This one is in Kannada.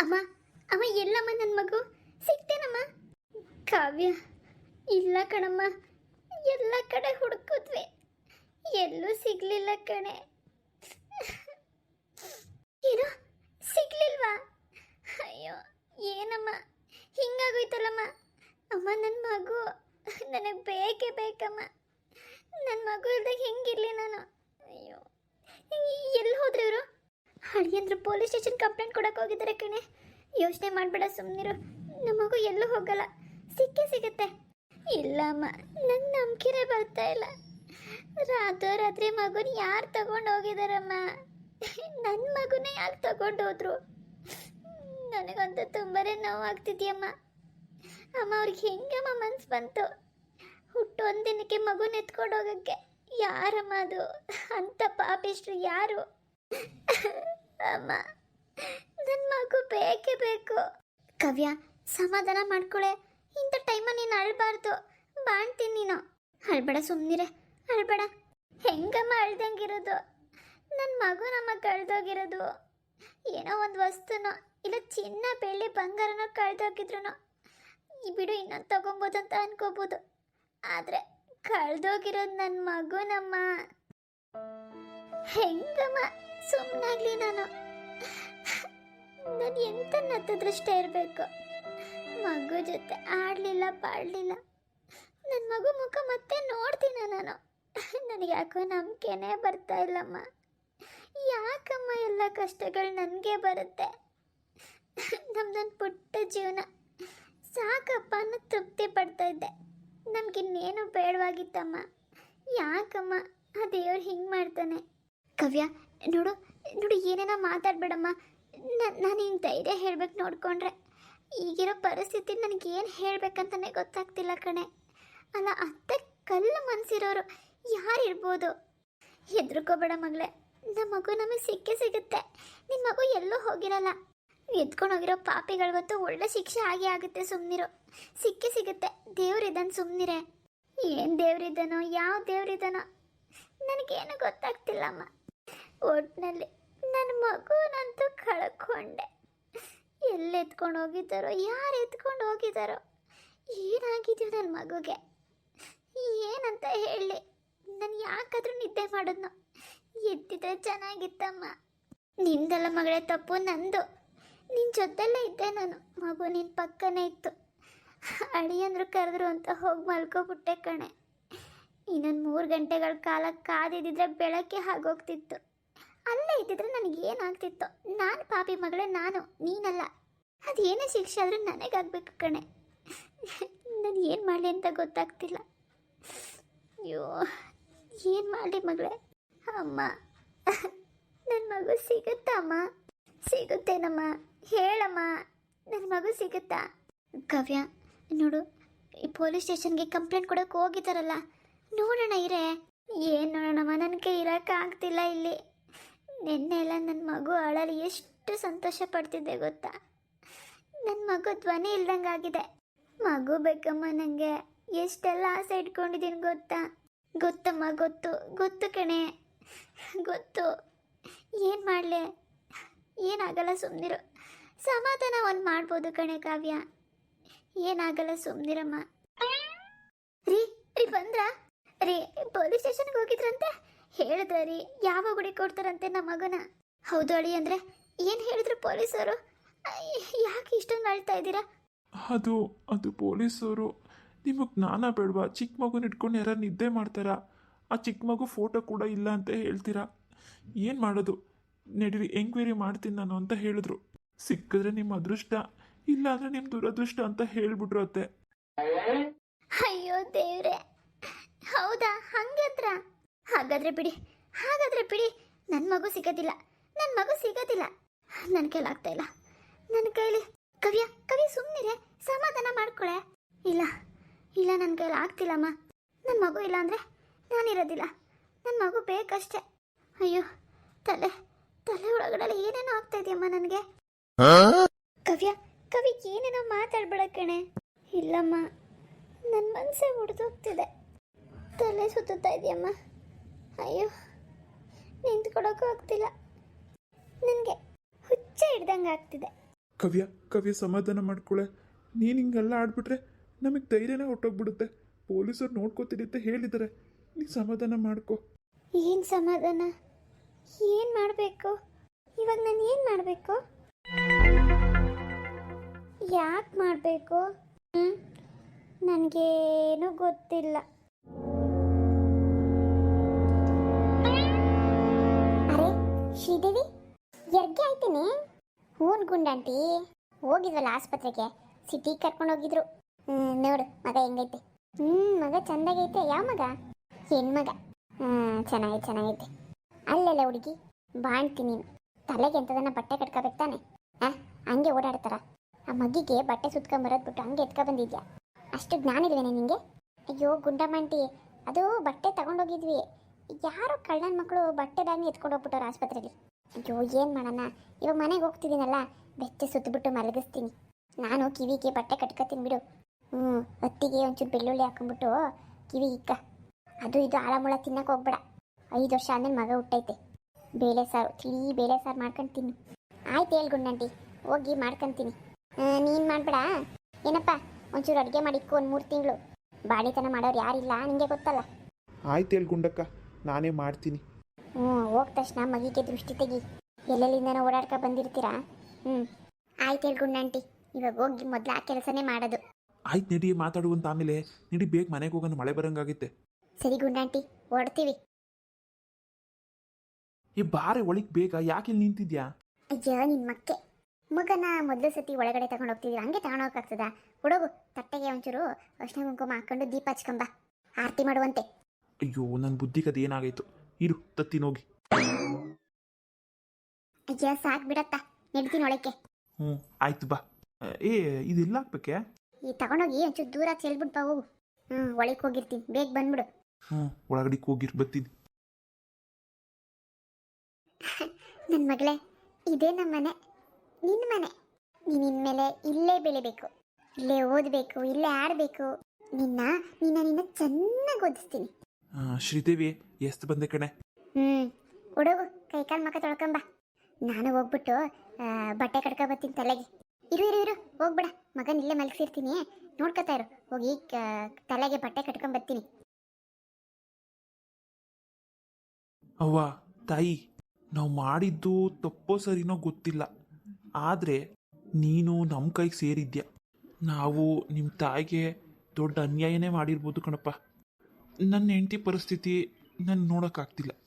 ಅಮ್ಮ ಅಮ್ಮ, ಎಲ್ಲಮ್ಮ ನನ್ನ ಮಗು? ಸಿಗ್ತೇನಮ್ಮ? ಕಾವ್ಯ, ಇಲ್ಲ ಕಣಮ್ಮ, ಎಲ್ಲ ಕಡೆ ಹುಡುಕಿದ್ವಿ. ಎಲ್ಲೂ ಸಿಗ್ಲಿಲ್ಲ ಕಣೆ ಏನೋ ಸಿಗ್ಲಿಲ್ವಾ ಅಯ್ಯೋ ಏನಮ್ಮ ಹಿಂಗಾಗೋಯ್ತಲ್ಲಮ್ಮ ಅಮ್ಮ ನನ್ನ ಮಗು ನನಗೆ ಬೇಕೇ ಬೇಕಮ್ಮ ನನ್ನ ಮಗು ಇಲ್ದಾಗ ಹೆಂಗಿರ್ಲಿ ನಾನು ಅಯ್ಯೋ ಎಲ್ಲಿ ಹೋದ್ರು ಇವರು ಹಳಿಯಂದ್ರು ಪೊಲೀಸ್ ಸ್ಟೇಷನ್ ಕಂಪ್ಲೇಂಟ್ ಕೊಡಕ್ಕೆ ಹೋಗಿದ್ದಾರೆ ಕಣೆ. ಯೋಚನೆ ಮಾಡಬೇಡ ಸುಮ್ಮನಿರು ನಮ್ಮ ಮಗು ಎಲ್ಲೂ ಹೋಗಲ್ಲ. ಸಿಕ್ಕೇ ಸಿಗುತ್ತೆ. ಇಲ್ಲ ಅಮ್ಮ ನನ್ನ ನಂಬಿಕೆನೇ ಬರ್ತಾ ಇಲ್ಲ. ರಾತ್ರಿ ಮಗುನ ಯಾರು ತಗೊಂಡು ಹೋಗಿದಾರಮ್ಮ? ನನ್ನ ಮಗುನ ಯಾಕೆ ತಗೊಂಡು ಹೋದ್ರು? ನನಗಂತೂ ತುಂಬಾನೇ ನೋವಾಗ್ತಿದ್ಯಮ್ಮ. ಅಮ್ಮ, ಅವ್ರಿಗೆ ಹೆಂಗಮ್ಮ ಮನ್ಸು ಬಂತು? ಹುಟ್ಟು ಒಂದಿನಕ್ಕೆ ಮಗುನ ಎತ್ಕೊಂಡು ಹೋಗಕ್ಕೆ. ಯಾರಮ್ಮ ಅದು? ಅಂತ ಪಾಪಿಷ್ಟ್ರು ಯಾರು? ಅಮ್ಮ ನನ್ನ ಮಗು ಬೇಕೇ ಬೇಕು. ಕವ್ಯ, ಸಮಾಧಾನ ಮಾಡ್ಕೊಳೆ. ಇಂಥ ಟೈಮಲ್ಲಿ ನೀನು ಅಳ್ಬಾರ್ದು. ಬಾಣ್ತೀನಿ ನೀನು. ಅಳ್ಬೇಡ ಸುಮ್ಮನಿರೆ ಅಳ್ಬೇಡ. ಹೆಂಗಮ್ಮ ಅಳ್ದಂಗಿರೋದು? ನನ್ನ ಮಗು ನಮ್ಮ ಕಳ್ದೋಗಿರೋದು. ಏನೋ ಒಂದು ವಸ್ತುನೋ, ಇಲ್ಲ ಚಿನ್ನ ಬೆಳ್ಳಿ ಬಂಗಾರನೋ ಕಳ್ದೋಗಿದ್ರು ಈ ಬಿಡು ಇನ್ನೊಂದು ತಗೊಬೋದು ಅಂತ ಅನ್ಕೋಬೋದು. ಆದರೆ ಕಳ್ದೋಗಿರೋದು ನನ್ನ ಮಗುನಮ್ಮ ಹೆಂಗಮ್ಮ ಸುಮ್ಮನಾಗ್ಲಿ ನಾನು. ನಾನು ಎಂತ ನತ್ತದೃಷ್ಟ ಇರಬೇಕು. ಮಗು ಜೊತೆ ಆಡಲಿಲ್ಲ, ಪಾಡಲಿಲ್ಲ. ನನ್ನ ಮಗು ಮುಖ ಮತ್ತೆ ನೋಡ್ತೀನ ನಾನು. ನನಗೆ ಯಾಕೋ ನಂಬಿಕೆನೇ ಬರ್ತಾ ಇಲ್ಲಮ್ಮ. ಯಾಕಮ್ಮ ಎಲ್ಲ ಕಷ್ಟಗಳು ನನಗೆ ಬರುತ್ತೆ? ನಮ್ದೊಂದು ಪುಟ್ಟ ಜೀವನ. ಸಾಕಪ್ಪ ಅನ್ನೋ ತೃಪ್ತಿ ಪಡ್ತಾ ಇದ್ದೆ. ನಮಗಿನ್ನೇನು ಬೇಡವಾಗಿತ್ತಮ್ಮ. ಯಾಕಮ್ಮ? ಆ ದೇವ್ರು ಹಿಂಗೆ ಮಾಡ್ತಾನೆ. ಕವ್ಯ, ನೋಡು ನೋಡು, ಏನೇನೋ ಮಾತಾಡ್ಬೇಡಮ್ಮ. ನಾನು ಹಿಂಗೆ ಧೈರ್ಯ ಹೇಳ್ಬೇಕು ನೋಡ್ಕೊಂಡ್ರೆ. ಈಗಿರೋ ಪರಿಸ್ಥಿತಿ ನನಗೆ ಏನು ಹೇಳಬೇಕಂತಲೇ ಗೊತ್ತಾಗ್ತಿಲ್ಲ ಕಣೆ. ಅಲ್ಲ ಅಂತ ಕಲ್ಲು ಮನ್ಸಿರೋರು ಯಾರಿರ್ಬೋದು ಹೆದ್ರಕೋಬೇಡ ಮಗಳೇ. ನಮ್ಮ ಮಗು ನಮಗೆ ಸಿಕ್ಕೇ ಸಿಗುತ್ತೆ. ನಿನ್ನ ಮಗು ಎಲ್ಲೂ ಹೋಗಿರಲ್ಲ. ಎದ್ಕೊಂಡು ಹೋಗಿರೋ ಪಾಪಿಗಳಿಗೊತ್ತು ಒಳ್ಳೆ ಶಿಕ್ಷೆ ಆಗೇ ಆಗುತ್ತೆ ಸುಮ್ಮನಿರು ಸಿಕ್ಕೇ ಸಿಗುತ್ತೆ. ದೇವ್ರಿದ್ದಾನೆ ಸುಮ್ಮನಿರೆ ಏನು ದೇವ್ರಿದ್ದಾನೋ ಯಾವ ದೇವ್ರಿದ್ದಾನೋ ನನಗೇನು ಗೊತ್ತಾಗ್ತಿಲ್ಲಮ್ಮ. ಒಟ್ಟಿನಲ್ಲಿ ನನ್ನ ಮಗುನಂತೂ ಕಳ್ಕೊಂಡೆ. ಎಲ್ಲಿ ಎತ್ಕೊಂಡು ಹೋಗಿದ್ದಾರೋ, ಯಾರು ಎತ್ಕೊಂಡು ಹೋಗಿದ್ದಾರೋ, ಏನಾಗಿದೆಯೋ ನನ್ನ ಮಗುಗೆ. ಏನಂತ ಹೇಳಿ, ನಾನು ಯಾಕಾದರೂ ನಿದ್ದೆ ಮಾಡೋದ್ನು. ಎದ್ದಿದ್ರೆ ಚೆನ್ನಾಗಿತ್ತಮ್ಮ. ನಿಂದಲ್ಲ ಮಗಳೇ ತಪ್ಪು ನಂದು. ನಿನ್ನ ಜೊತೆಲ್ಲೇ ಇದ್ದೆ ನಾನು. ಮಗು ನಿನ್ನ ಪಕ್ಕನೇ ಇತ್ತು. ಅಳಿಯಂದ್ರು ಕರೆದ್ರು ಅಂತ ಹೋಗಿ ಮಲ್ಕೋಬಿಟ್ಟೆ ಕಣೆ. ಇನ್ನೊಂದು ಮೂರು ಗಂಟೆಗಳ ಕಾಲ ಕಾದಿದ್ದಿದ್ರೆ ಬೆಳಗ್ಗೆ ಆಗೋಗ್ತಿತ್ತು ಅಲ್ಲೇ ಇದ್ದಿದ್ರೆ ನನಗೆ ಏನಾಗ್ತಿತ್ತು? ನಾನು ಪಾಪಿ ಮಗಳೇ, ನಾನು, ನೀನಲ್ಲ. ಅದೇನೇ ಶಿಕ್ಷೆ ಆದರೂ ನನಗಾಗಬೇಕು ಕಣೆ. ನಾನು ಏನು ಮಾಡಲಿ ಅಂತ ಗೊತ್ತಾಗ್ತಿಲ್ಲ. ಅಯ್ಯೋ, ಏನು ಮಾಡಲಿ ಮಗಳೇ? ಅಮ್ಮ ನನ್ನ ಮಗು ಸಿಗುತ್ತಾ, ಅಮ್ಮ? ಸಿಗುತ್ತೇನಮ್ಮ? ಹೇಳಮ್ಮ ನನ್ನ ಮಗು ಸಿಗುತ್ತಾ? ಕವ್ಯ ನೋಡು, ಈ ಪೊಲೀಸ್ ಸ್ಟೇಷನ್ಗೆ ಕಂಪ್ಲೇಂಟ್ ಕೊಡೋಕೆ ಹೋಗಿದ್ದಾರಲ್ಲ. ನೋಡೋಣ ಇರೇ. ಏನು ನೋಡೋಣಮ್ಮ? ನನಗೆ ಇರೋಕ್ಕಾಗ್ತಿಲ್ಲ ಇಲ್ಲಿ. ನಿನ್ನೆ ಎಲ್ಲ ನನ್ನ ಮಗು ಅಳಲಿ ಎಷ್ಟು ಸಂತೋಷ ಪಡ್ತಿದ್ದೆ ಗೊತ್ತಾ? ನನ್ನ ಮಗು ಧ್ವನಿ ಇಲ್ದಂಗೆ ಆಗಿದೆ. ಮಗು ಬೇಕಮ್ಮ ನನಗೆ ಎಷ್ಟೆಲ್ಲ ಆಸೆ ಇಟ್ಕೊಂಡಿದ್ದೀನಿ ಗೊತ್ತಾ? ಗೊತ್ತಮ್ಮ, ಗೊತ್ತು. ಗೊತ್ತು ಕಣೆ. ಗೊತ್ತು. ಏನು ಮಾಡಲಿ? ಏನಾಗಲ್ಲ ಸುಮ್ಮನಿರು ಸಮಾಧಾನ ಒಂದು ಮಾಡ್ಬೋದು ಕಣೆ ಕಾವ್ಯ. ಏನಾಗಲ್ಲ ಸುಮ್ಮನಿರಮ್ಮ ರೀ ರೀ ಬಂದ್ರಾ? ರೀ, ಪೊಲೀಸ್ ಸ್ಟೇಷನ್ಗೆ ಹೋಗಿದ್ರಂತೆ? ಹೇಳಿದ್ರ ರೀ ಯಾವ ಗುಡಿ ಕೊಡ್ತಾರಂತೆ ನಮ್ಮ ಮಗನ? ಹೌದು ಅಳಿ ಅಂದ್ರೆ ಏನು ಹೇಳಿದ್ರು ಪೊಲೀಸರು? ಯಾಕೆ ಇಷ್ಟೊಂದು ಅಳ್ತಾ ಇದ್ದೀರಾ? ಅದು ಅದು ಪೊಲೀಸರು. ನಿಮಗೆ ಜ್ಞಾನ ಬೇಡವಾ? ಚಿಕ್ಕ ಮಗುನ ಇಟ್ಕೊಂಡು ಯಾರು ನಿದ್ದೆ ಮಾಡ್ತಾರಾ? ಆ ಚಿಕ್ಕ ಮಗು ಫೋಟೋ ಕೂಡ ಇಲ್ಲ ಅಂತ ಹೇಳ್ತೀರಾ? ಏನು ಮಾಡೋದು? ನಡೀರಿ ಎಂಕ್ವೈರಿ ಮಾಡ್ತೀನಿ ನಾನು ಅಂತ ಹೇಳಿದ್ರು. ಸಿಕ್ಕಿದ್ರೆ ನಿಮ್ಮ ಅದೃಷ್ಟ ಇಲ್ಲ ಅಂದರೆ ನಿಮ್ಮ ದುರದೃಷ್ಟ ಅಂತ ಹೇಳ್ಬಿಟ್ರು ಅತ್ತೆ ಅಯ್ಯೋ ದೇವ್ರೆ. ಹೌದಾ? ಹಂಗಂದ್ರ ಹಾಗಾದ್ರೆ ಬಿಡಿ ಹಾಗಾದ್ರೆ ಬಿಡಿ. ನನ್ನ ಮಗು ಸಿಗೋದಿಲ್ಲ ನನ್ನ ಮಗು ಸಿಗೋದಿಲ್ಲ. ನನ್ನ ಕೈಲಾಗ್ತಾ ಇಲ್ಲ. ನನ್ನ ಕೈಲಿ ಕವಿಯ ಕವಿ ಸುಮ್ಮನಿರೆ ಸಮಾಧಾನ ಮಾಡ್ಕೊಳೆ. ಇಲ್ಲ ಇಲ್ಲ ನನ್ನ ಕೈಲಿ ಆಗ್ತಿಲ್ಲಮ್ಮ ನನ್ನ ಮಗು ಇಲ್ಲ ಅಂದರೆ ನಾನಿರೋದಿಲ್ಲ ನನ್ನ ಮಗು ಬೇಕಷ್ಟೇ. ಅಯ್ಯೋ ತಲೆ ತಲೆ ಒಳಗಡೆ ಏನೇನೋ ಆಗ್ತಾ ಇದೆಯಮ್ಮ ನನಗೆ. ಕವ್ಯ ಕವಿ ಏನೇನೋ ಮಾತಾಡ್ಬೇಡ ಕಣೆ. ಇಲ್ಲಮ್ಮ ನನ್ನ ಮನಸ್ಸೇ ಹುಡ್ದೋಗ್ತಿದೆ ತಲೆ ಸುತ್ತುತ್ತಾ ಇದೆಯಮ್ಮ. ಅಯ್ಯೋ ನಿಂತ್ಕೊಳಕ್ಕೂ ಆಗ್ತಿಲ್ಲ. ನನಗೆ ಹುಚ್ಚ ಹಿಡ್ದಂಗೆ ಆಗ್ತಿದೆ. ಕವ್ಯ ಕವ್ಯ ಸಮಾಧಾನ ಮಾಡ್ಕೊಳೆ. ನೀನು ಹಿಂಗೆಲ್ಲ ಆಡ್ಬಿಟ್ರೆ ನಮಗೆ ಧೈರ್ಯನೇ ಹೊಟ್ಟೋಗ್ಬಿಡುತ್ತೆ ಪೊಲೀಸರು ನೋಡ್ಕೋತೀರಿ ಅಂತ ಹೇಳಿದ್ದಾರೆ ನೀ ಸಮಾಧಾನ ಮಾಡ್ಕೊ. ಏನು ಸಮಾಧಾನ? ಏನು ಮಾಡಬೇಕು? ಇವಾಗ ನಾನು ಏನು ಮಾಡಬೇಕು? ಯಾಕೆ ಮಾಡಬೇಕು? ಹ್ಞೂ ನನಗೇನು ಗೊತ್ತಿಲ್ಲ. ಶ್ರೀದೇವಿ ಎರ್ಗೆ ಆಯ್ತೀನಿ. ಹೂನ್ ಗುಂಡಾಂಟಿ ಹೋಗಿದ್ವಲ್ಲ ಆಸ್ಪತ್ರೆಗೆ. ಸಿಟಿ ಕರ್ಕೊಂಡು ಹೋಗಿದ್ರು. ನೋಡು, ಮಗ ಹೆಂಗೈತೆ? ಹ್ಞೂ ಮಗ ಚಂದಾಗೈತೆ. ಯಾವ ಮಗ? ಹೆಣ್ಮಗ. ಹ್ಞೂ ಚೆನ್ನಾಗೈತೆ ಚೆನ್ನಾಗೈತೆ. ಅಲ್ಲೆಲ್ಲ ಹುಡುಗಿ? ಬಾಣ್ತಿ ನೀನು. ತಲೆಗೆ ಎಂಥದನ್ನ ಬಟ್ಟೆ ಕಟ್ಕೋಬೇಕು ತಾನೆ? ಆ, ಹಂಗೆ ಓಡಾಡ್ತಾರ. ಆ ಮಗಿಗೆ ಬಟ್ಟೆ ಸುತ್ಕೊಂಬರೋದು ಬಿಟ್ಟು ಹಂಗೆ ಎತ್ಕೊ ಬಂದಿದ್ಯಾ? ಅಷ್ಟು ಜ್ಞಾನ ಇಲ್ವೇನೆ ನಿಂಗೆ? ಅಯ್ಯೋ ಗುಂಡಮ್ಮಂಟಿ ಅದು ಬಟ್ಟೆ ತಗೊಂಡೋಗಿದ್ವಿ. ಯಾರೋ ಕಳ್ಳನ ಮಕ್ಕಳು ಬಟ್ಟೆ ಬ್ಯಾಗ್ನ ಎತ್ಕೊಂಡು ಹೋಗ್ಬಿಟ್ಟವ್ರು ಆಸ್ಪತ್ರೆಯಲ್ಲಿ ಅಯ್ಯೋ, ಏನು ಮಾಡೋಣ? ಇವಾಗ ಮನೆಗೆ ಹೋಗ್ತಿದ್ದೀನಲ್ಲ ಬೆಚ್ಚೆ ಸುತ್ತಬಿಟ್ಟು ಮಲಗಿಸ್ತೀನಿ. ನಾನು ಕಿವಿಗೆ ಬಟ್ಟೆ ಕಟ್ಕೊತೀನಿ ಬಿಡು. ಹ್ಞೂ ಹೊತ್ತಿಗೆ ಒಂಚೂರು ಬೆಳ್ಳುಳ್ಳಿ ಹಾಕೊಂಡ್ಬಿಟ್ಟು ಕಿವಿ ಇಕ್ಕ. ಅದು ಇದು ಆಳಮುಳ ತಿನ್ನಕ್ಕೆ ಹೋಗ್ಬೇಡ. ಐದು ವರ್ಷ ಆದ್ಮೇಲೆ ಮಗ ಹುಟ್ಟೈತೆ. ಬೇಳೆ ಸಾರು ತಿಳಿ ಬೇಳೆ ಸಾರು ಮಾಡ್ಕೊಂಡು ತಿನ್ನು ಆಯ್ತು ಹೇಳಿ ಗುಂಡಂಟಿ, ಹೋಗಿ ಮಾಡ್ಕೊತೀನಿ. ನೀನು ಮಾಡಬೇಡ. ಏನಪ್ಪ, ಒಂಚೂರು ಅಡುಗೆ ಮಾಡಿಕ್ಕು ಒಂದು ಮೂರು ತಿಂಗಳು. ಬಾಡಿತನ ಮಾಡೋರು ಯಾರಿಲ್ಲ? ನಿಮಗೆ ಗೊತ್ತಲ್ಲ? ಆಯ್ತು ಹೇಳಿ ಗುಂಡಕ್ಕ. ನಾನೇ ಮಾಡ್ತೀನಿ. ಹ್ಞೂ ಹೋಗ್ ತಕ್ಷಣ ಮಗಿಗೆ ದೃಷ್ಟಿ ತೆಗಿ. ಎಲ್ಲೆಲ್ಲಿಂದನೋ ಓಡಾಡ್ಕ ಬಂದಿರ್ತೀರಾ? ಹ್ಞೂ ಆಯ್ತು ಹೇಳ್ಕೊಂಡು ಆಂಟಿ ಇವಾಗ ಹೋಗಿ ಮೊದಲು ಆ ಕೆಲಸನೇ ಮಾಡೋದು. ಆಯ್ತು ನಡಿ ಮಾತಾಡುವಂತ ಆಮೇಲೆ. ನಡಿ ಬೇಗ ಮನೆಗೆ ಹೋಗೋಣ ಮಳೆ ಬರಂಗಾಗುತ್ತೆ ಸರಿ ಗುಂಡಾಂಟಿ ಓಡ್ತೀವಿ. ಈ ಬಾರೆ ಒಳಗೆ ಬೇಗ ಯಾಕೆ ಇಲ್ಲಿ ನಿಂತಿದ್ಯಾ? ಅಯ್ಯೋ ನಿಮ್ಮ ಮಕ್ಕೆ. ಮಗನ ಮೊದಲು ಸತಿ ಒಳಗಡೆ ತಗೊಂಡು ಹೋಗ್ತಿದ್ದೀವಿ ಹಂಗೆ ತಗೊಂಡೋಗಕ್ಕಾಗ್ತದ ಹುಡುಗು ತಟ್ಟೆಗೆ ಒಂಚೂರು ಅರ್ಶಿನ ಕುಂಕುಮ ಹಾಕೊಂಡು ದೀಪ ಹಚ್ಕೊಂಬ. ಆರತಿ ಮಾಡುವಂತೆ. ಅಯ್ಯೋ ನನ್ನ ಬುದ್ಧಿಗದು ಏನಾಗಾಯ್ತು ಇರು ತತ್ತಿನೋಗಿ ಅಯ್ಯೋ ಸಾಕು ಬಿಡತ್ತ. ನಡ್ತೀನಿ ಒಳಕ್ಕೆ. ಹ್ಞೂ ಆಯ್ತು ಬಾ. ಏ ಇದೆಲ್ಲ ಹಾಕ್ಬೇಕೆ ಈ ತಗೊಂಡೋಗಿ ಒಂಚೂರು ದೂರ ಚೆಲ್ಬಿಟ್ಟು ಬಾ ಹೋಗು. ಹ್ಞೂ ಒಳಗೆ ಹೋಗಿರ್ತೀನಿ. ಬೇಗ ಬಂದ್ಬಿಡು. ಹ್ಞೂ ಒಳಗಡೆ ಹೋಗಿರ್ ಬರ್ತೀನಿ. ನನ್ನ ಮಗಳೇ ಇದೇ ನಮ್ಮ ಮನೆ. ನಿನ್ನ ಮನೆ. ನೀನು ಇನ್ಮೇಲೆ ಇಲ್ಲೇ ಬೆಳಿಬೇಕು. ಇಲ್ಲೇ ಓದಬೇಕು ಇಲ್ಲೇ ಆಡಬೇಕು. ನಿನ್ನ ನಿನ್ನ ನಿನ್ನ ಚೆನ್ನಾಗಿ ಓದಿಸ್ತೀನಿ. ಶ್ರೀದೇವಿ ಎಷ್ಟು ಬಂದೆ ಕಣೆ? ಹ್ಞೂ ಹುಡುಗು ಕೈಕಾಲು ಮಕ್ಕ ತೊಳ್ಕೊಂಬ ನಾನು ಹೋಗ್ಬಿಟ್ಟು ಬಟ್ಟೆ ಕಟ್ಕೊ ಬರ್ತೀನಿ ತಲೆಗೆ. ಇರು ಇರು ಇರು ಹೋಗ್ಬಿಡ. ಮಗನ ಇಲ್ಲೇ ಮಲಗಿಸಿರ್ತೀನಿ. ನೋಡ್ಕೊತಾ ಇರು. ಹೋಗಿ ಕ- ತಲೆಗೆ ಬಟ್ಟೆ ಕಟ್ಕೊಂಡ್ ಬರ್ತೀನಿ. ಅವ್ವ ತಾಯಿ ನಾವು ಮಾಡಿದ್ದು ತಪ್ಪೋ ಸರಿನೋ ಗೊತ್ತಿಲ್ಲ. ಆದ್ರೆ ನೀನು ನಮ್ಮ ಕೈಗೆ ಸೇರಿದ್ಯಾ. ನಾವು ನಿಮ್ಮ ತಾಯಿಗೆ ದೊಡ್ಡ ಅನ್ಯಾಯನೇ ಮಾಡಿರ್ಬೋದು ಕಣಪ್ಪ. ನನ್ನ ಹೆಂಡತಿ ಪರಿಸ್ಥಿತಿ ನಾನು ನೋಡೋಕ್ಕಾಗ್ತಿಲ್ಲ.